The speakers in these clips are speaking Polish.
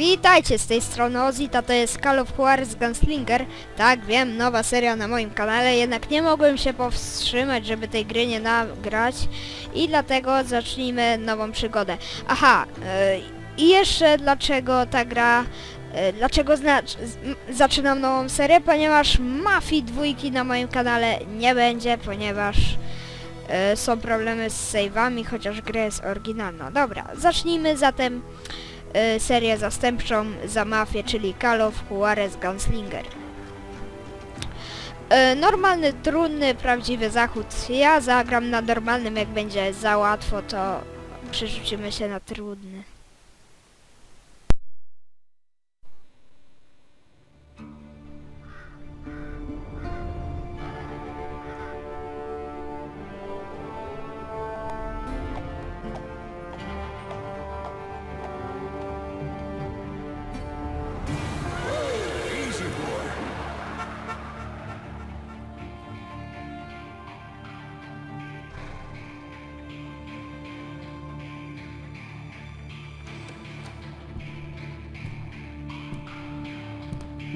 Witajcie z tej strony Ozita, to jest Call of Juarez Gunslinger. Tak, wiem, nowa seria na moim kanale, jednak nie mogłem się powstrzymać, żeby tej gry nie nagrać i dlatego zacznijmy nową przygodę. Aha, yy, i jeszcze dlaczego ta gra, yy, dlaczego zaczynam nową serię, ponieważ Mafii dwójki na moim kanale nie będzie, ponieważ yy, są problemy z save'ami, chociaż gra jest oryginalna. Dobra, zacznijmy zatem serię zastępczą za mafię, czyli Call of Juarez Gunslinger. Y, normalny, trudny, prawdziwy zachód. Ja zagram na normalnym, jak będzie za łatwo, to przerzucimy się na trudny.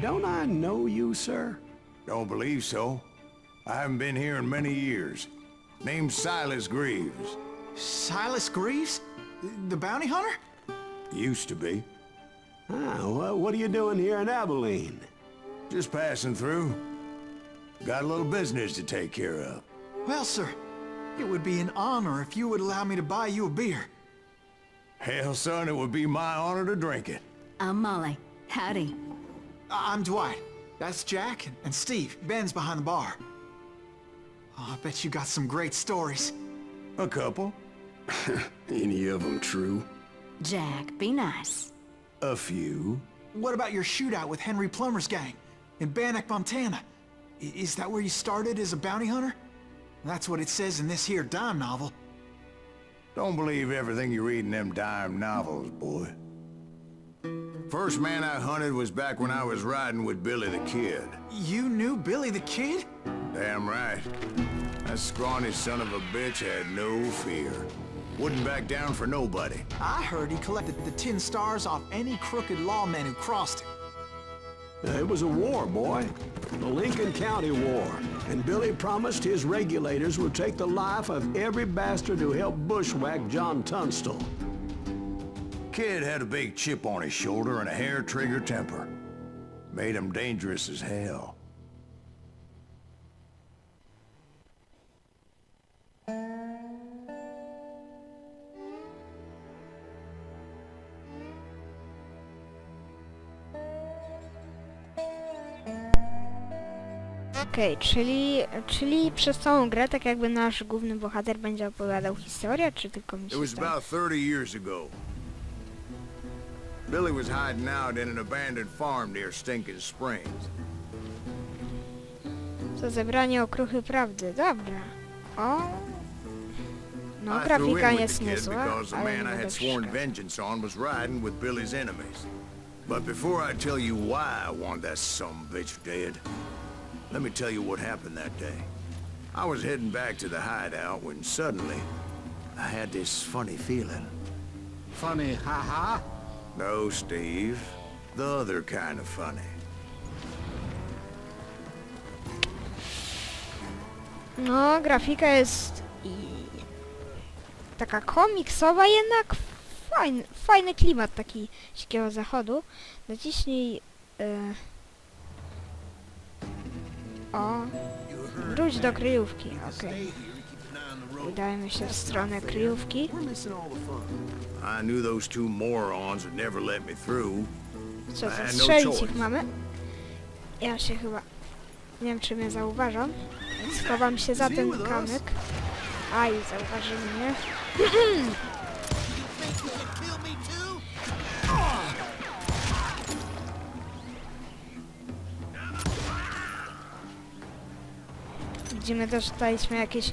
Don't I know you, sir? Don't believe so. I haven't been here in many years. Name's Silas Greaves. Silas Greaves? The bounty hunter? Used to be. Ah, well, what are you doing here in Abilene? Just passing through. Got a little business to take care of. Well, sir, it would be an honor if you would allow me to buy you a beer. Hell, son, it would be my honor to drink it. I'm Molly. Howdy. I- I'm Dwight. That's Jack and- and Steve. Ben's behind the bar. Oh, I bet you got some great stories. A couple. Any of them true? Jack, be nice. A few. What about your shootout with Henry Plummer's gang in Bannock, Montana? I- is that where you started as a bounty hunter? That's what it says in this here dime novel. Don't believe everything you read in them dime novels, boy. First man I hunted was back when I was riding with Billy the Kid. You knew Billy the Kid? Damn right. That scrawny son of a bitch had no fear. Wouldn't back down for nobody. I heard he collected the tin stars off any crooked lawman who crossed him. Uh, It was a war, boy. The Lincoln County War. And Billy promised his regulators would take the life of every bastard who helped bushwhack John Tunstall. Kid had a big chip on his shoulder and a hair-trigger temper. Made him dangerous as hell. Okej, czyli, czyli przez całą grę, tak jakby nasz główny bohater będzie opowiadał historię, czy tylko mi It się was zdaje? about 30 years ago. Billy was hiding out in an abandoned farm near Stinking Springs. To zebranie okruchy prawdy, dobra. O. No, I threw grafika in with jest the kid niezła, because the ale man I będę had sworn przeszkadzał. vengeance on was riding with Billy's enemies. But before I tell you why I want that some bitch dead, let me tell you what happened that day. I was heading back to the hideout when suddenly I had this funny feeling. Funny, haha. No, Steve. The other kind of funny. No, grafika jest i taka komiksowa, jednak fajny, fajny klimat taki dzikiego zachodu. Naciśnij... Y... O, wróć do kryjówki, okej. Udajmy się w stronę kryjówki. I knew those two morons would never let me through. Co, I had no zastrzelić choice. ich mamy? Ja się chyba... Nie wiem, czy mnie zauważą. Schowam się za ten kamyk. Aj, zauważyli mnie. Widzimy też dostaliśmy jakieś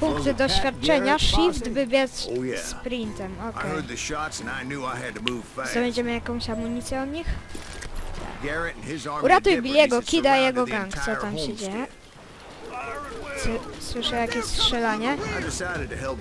punkty doświadczenia. Shift by biec Oh, sprintem, okej. Co, będziemy jakąś amunicję od nich? Uratuj Billiego, Kida i jego gang. Co tam się dzieje? Słyszę jakieś strzelanie. I decided to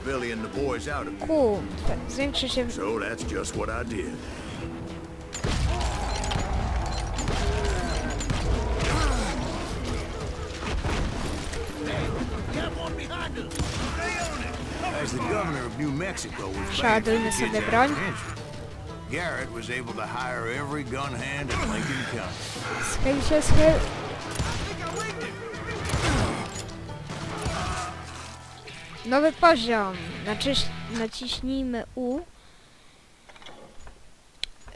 Przeładujmy sobie broń. Garrett was able to hire every gun hand in Lincoln County. Schyl się, schyl. Nowy poziom. Naciś, naciśnijmy U.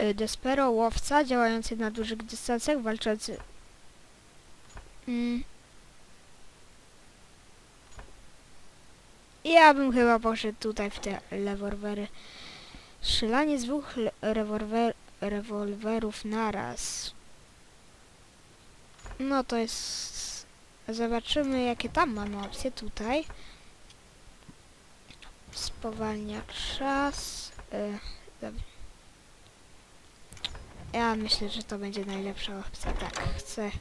Y, Despero łowca działający na dużych dystansach, walczący. Mm. Ja bym chyba poszedł tutaj w te rewolwery. Strzelanie z dwóch rewolwer, rewolwerów naraz. No to jest... Zobaczymy jakie tam mamy opcje tutaj. Spowalnia czas. Dobra. Ja myślę, że to będzie najlepsza opcja. Tak, chcę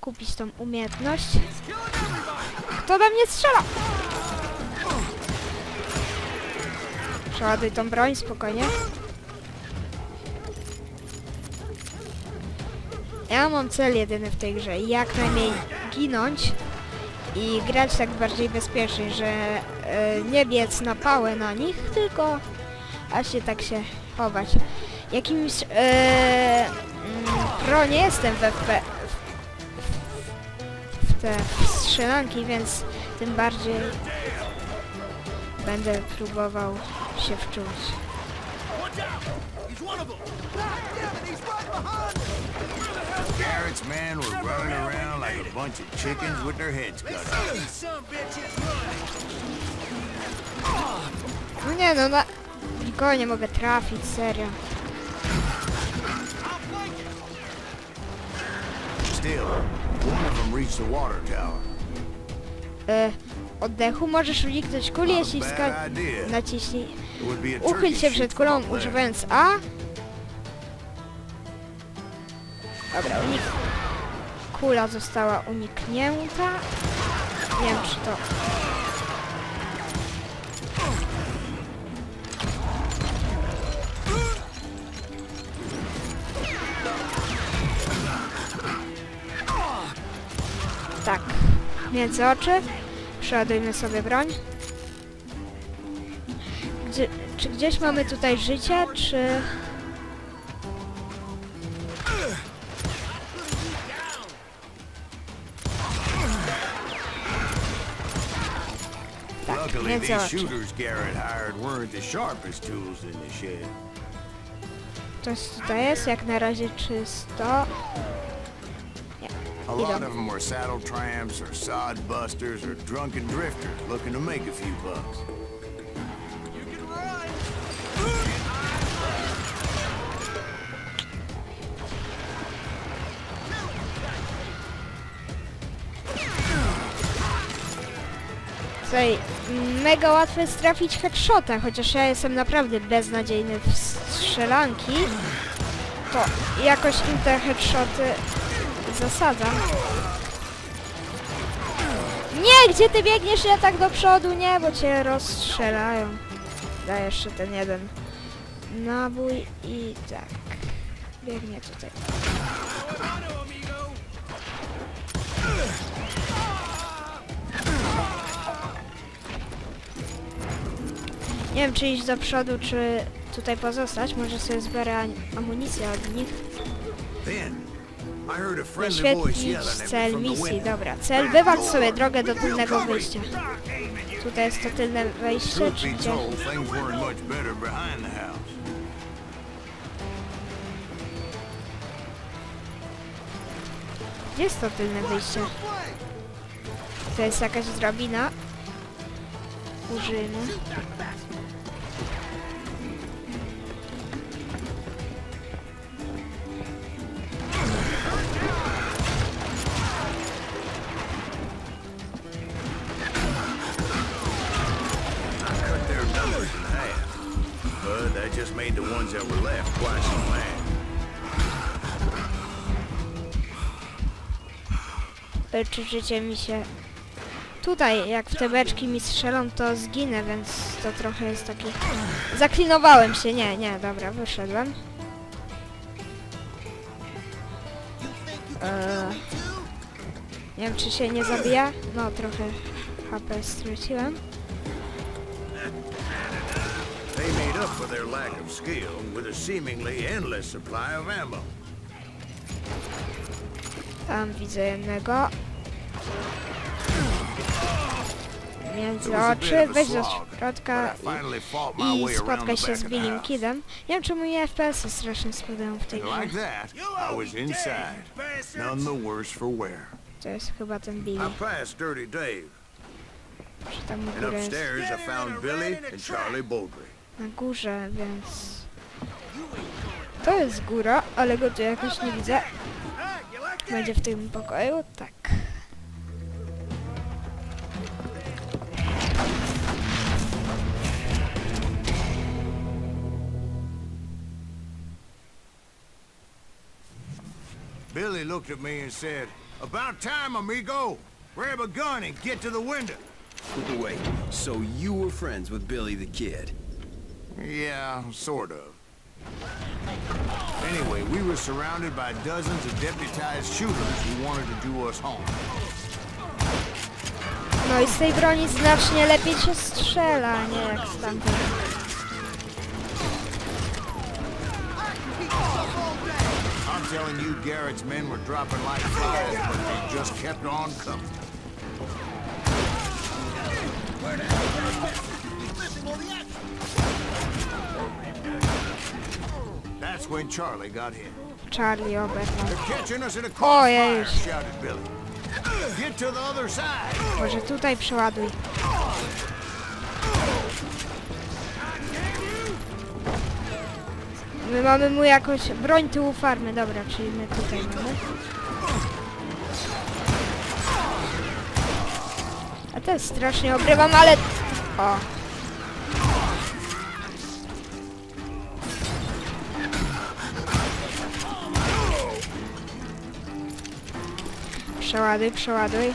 kupić tą umiejętność. Kto do mnie strzela? Przeładuj tą broń, spokojnie. Ja mam cel jedyny w tej grze, jak najmniej ginąć i grać tak bardziej bezpiecznie, że e, nie biec na pałę na nich, tylko a się tak się chować. Jakimś mm, pro nie jestem w, FP, w, w te strzelanki, więc tym bardziej będę próbował się wczuć. Garrett's men were running around like a bunch of chickens with their heads cut off. No nie no, na... nikogo nie mogę trafić, serio. Still, one of them reached the water tower. E, oddechu możesz uniknąć kuli, jeśli naciśnij... Uchyl się przed kulą używając A. Dobra, unik... Kula została uniknięta. Nie wiem czy to... Tak, między oczy. Przeładujmy sobie broń. Gdzie, czy gdzieś mamy tutaj życie, czy... Tak, Luckily, these oczy. shooters Garrett hired weren't the sharpest tools in the shed. Coś tutaj jest, jak na razie czysto. A lot of them were saddle tramps or sod busters or drunken drifters looking to make a few bucks. Tutaj mega łatwo jest trafić headshota, chociaż ja jestem naprawdę beznadziejny w strzelanki. To jakoś im te headshoty zasadzam. Nie, gdzie ty biegniesz? Ja tak do przodu, nie, bo cię rozstrzelają. Daj jeszcze ten jeden nabój i tak. Biegnie tutaj. Nie wiem, czy iść do przodu, czy tutaj pozostać. Może sobie zbiorę am- amunicję od nich. Wyświetlić cel misji. Dobra, cel wywalcz sobie drogę do tylnego wyjścia. Tutaj jest to tylne wejście, czy gdzie? Gdzie jest to tylne wyjście? To jest jakaś drabina. Użyjmy. Just made the ones that were left. E, życie mi się... Tutaj, jak w te beczki mi strzelą, to zginę, więc to trochę jest taki... Zaklinowałem się, nie, nie, dobra, wyszedłem. Eee, nie wiem, czy się nie zabija? No, trochę HP straciłem. For their lack of skill with a seemingly endless supply of ammo. Tam widzę jednego. Między oczy, weź do środka i, i spotkaj się z Billim Kidem. Nie wiem czemu mi FPS-y strasznie spadają w tej grze. To jest chyba ten Billy. Czy tam and górę jest? upstairs I found Billy and Charlie Baldry. Na górze, więc... To jest góra, ale go tu jakoś nie widzę. Będzie w tym pokoju? Tak. Billy looked at me and said, About time, amigo! Grab a gun and get to the window. Wait, so you were friends with Billy the Kid? Yeah, sort of. Anyway, we were surrounded by dozens of deputized shooters who wanted to do us harm. No i z tej broni znacznie lepiej się strzela, nie jak z tamtej. I'm telling you, Garrett's men were dropping like flies, but they just kept on coming. That's when Charlie got hit. Charlie oberwał. They're catching us in a crossfire, shouted Billy. Get to the other side. Może tutaj przeładuj. My mamy mu jakoś broń tyłu farmy, dobra, czyli my tutaj mamy. A też strasznie obrywam, ale... O. Przeładuj, przeładuj.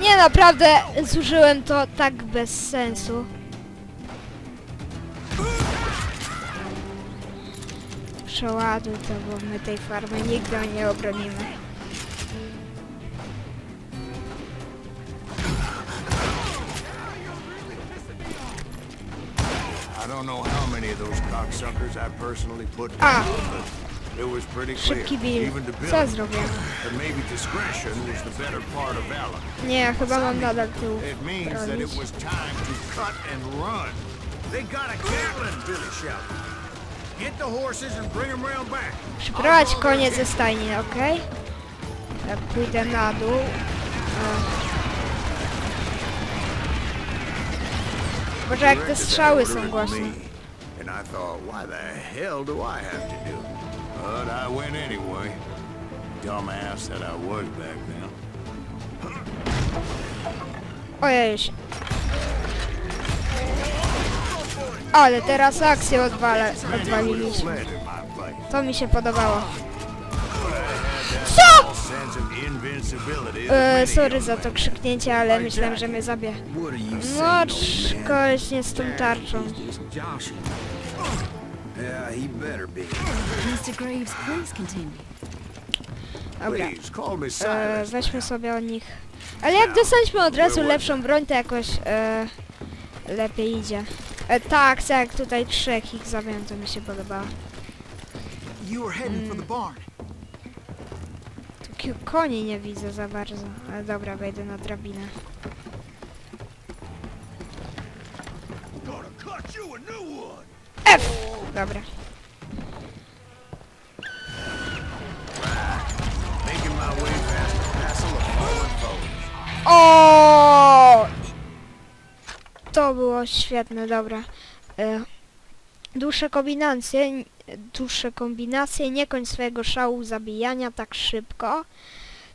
Nie, naprawdę zużyłem to tak bez sensu. Przeładuj to, bo my tej farmy nigdy nie obronimy. I don't know how many of those cocksuckers I personally put down, but it was pretty clear, Szybki Bill. Co zrobiłem? Nie, ja chyba mam nadal tył run. They got a Gatling, Billy shouted. Przyprowadź konie ze stajni, okej? Ja pójdę na dół. Boże, jak te strzały są głośne. And I thought, why the hell do I have to do it? But I went anyway. Dumbass that I was back then. Ojej. Ale teraz akcję odwale, odwaliliśmy. To mi się podobało. Co? E, sorry za to krzyknięcie, ale myślałem, że mnie you No, man? szkośnie z tą tarczą. Dobra. E, weźmy sobie od nich. Ale jak dostaliśmy od razu lepszą broń, to jakoś e, lepiej idzie. E, tak, tak, tutaj trzech ich zabiłem, to mi się podobało. You were heading for the barn. Tu koni nie widzę za bardzo, ale dobra, wejdę na drabinę. F! Dobra. Świetne, dobra. E, dłuższe kombinacje, dłuższe kombinacje, nie kończ swojego szału zabijania tak szybko.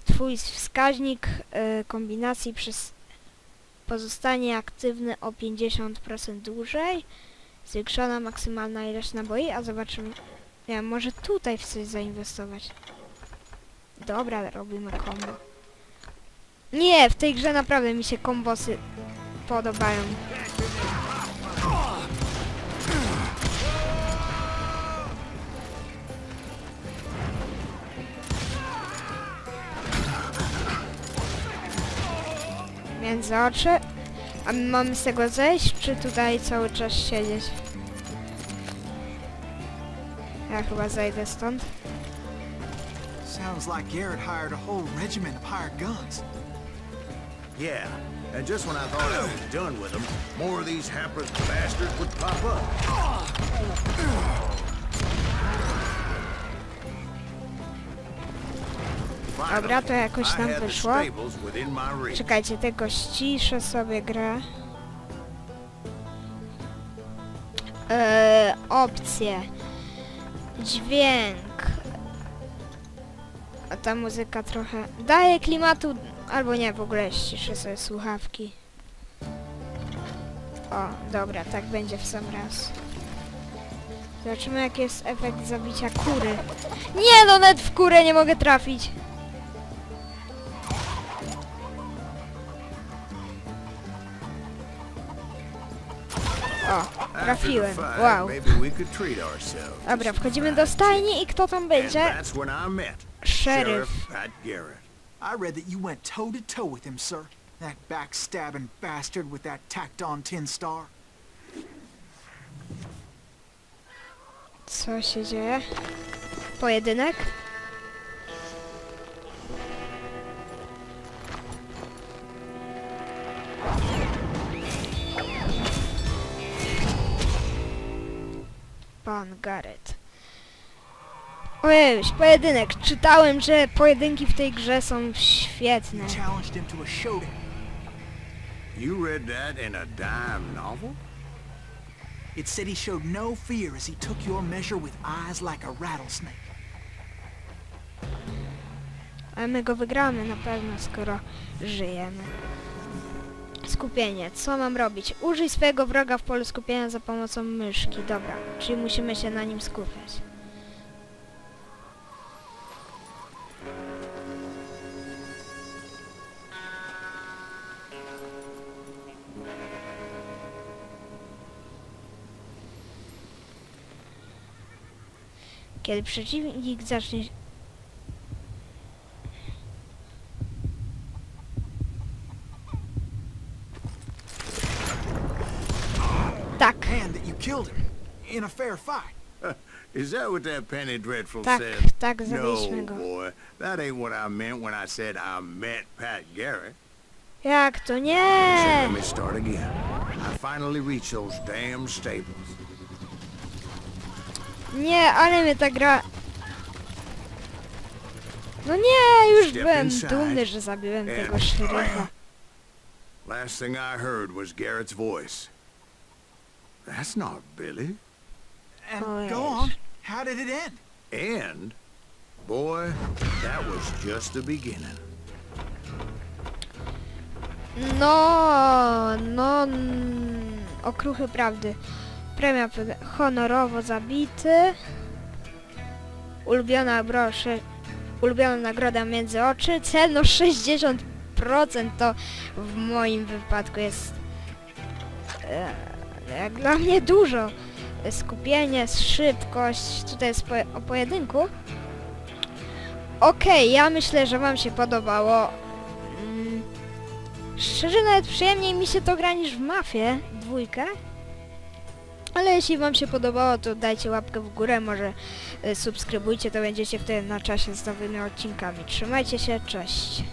Twój wskaźnik e, kombinacji przez pozostanie aktywny o 50% dłużej. Zwiększona maksymalna ilość naboi, a zobaczymy. Wiem, może tutaj w coś zainwestować. Dobra, robimy combo. Nie, w tej grze naprawdę mi się kombosy podobają. Między oczy. A my mamy z tego zejść, czy tutaj cały czas siedzieć? Ja chyba zejdę stąd. Sounds like Garrett hired a whole regiment of hired guns. Yeah, and just when I thought I was done with them, more of these hapless bastards would pop up. Dobra, to jakoś the wyszło. Czekajcie, tylko ściszę sobie grę. Eee, opcje. Dźwięk. A ta muzyka trochę daje klimatu, albo nie, w ogóle ściszę sobie słuchawki. O, dobra, tak będzie w sam raz. Zobaczymy jaki jest efekt zabicia kury. Nie no, net w kurę nie mogę trafić. O, trafiłem. Wow. Dobra, wchodzimy do stajni i kto tam będzie? Sheriff Pat Garrett. I read that you went toe to toe with him, sir. That backstabbing bastard with that tacked on tin star. Co się dzieje? Pojedynek? Pan Garrett. Ojej, pojedynek. Czytałem, że pojedynki w tej grze są świetne. You challenged him to a showdown. You read that in a dime novel? It said he showed no fear as he took your measure with eyes like a rattlesnake. Ale my go wygramy na pewno, skoro żyjemy. Skupienie. Co mam robić? Użyj swojego wroga w polu skupienia za pomocą myszki. Dobra, czyli musimy się na nim skupiać. Kiedy przeciwnik zacznie Tak, And that you killed him in a fair fight. Is that what that Penny Dreadful tak, said? tak, zabiliśmy No, go. boy. That ain't what I meant when I said I met Pat Garrett. Jak to So nie? let me start again. I finally reached those damn stables. Nie, ale mnie ta gra... No nie, już Step byłem inside dumny, że zabiłem tego and szeryfa. Last thing I heard was Garrett's voice. That's not Billy. And Oh, go on. How did it end? And, boy, that was just the beginning. No, no... mm, Okruchy prawdy. Premia pod- honorowo zabity. Ulubiona brosze... Ulubiona nagroda między oczy. Cel no 60% to w moim wypadku jest... E, jak dla mnie dużo. Skupienie, szybkość. Tutaj jest po, o pojedynku. Okej, ja myślę, że wam się podobało. Mm, Szczerze nawet przyjemniej mi się to gra niż w Mafię dwójkę. Ale jeśli wam się podobało, to dajcie łapkę w górę, może y, subskrybujcie, to będziecie wtedy na czasie z nowymi odcinkami. Trzymajcie się, cześć!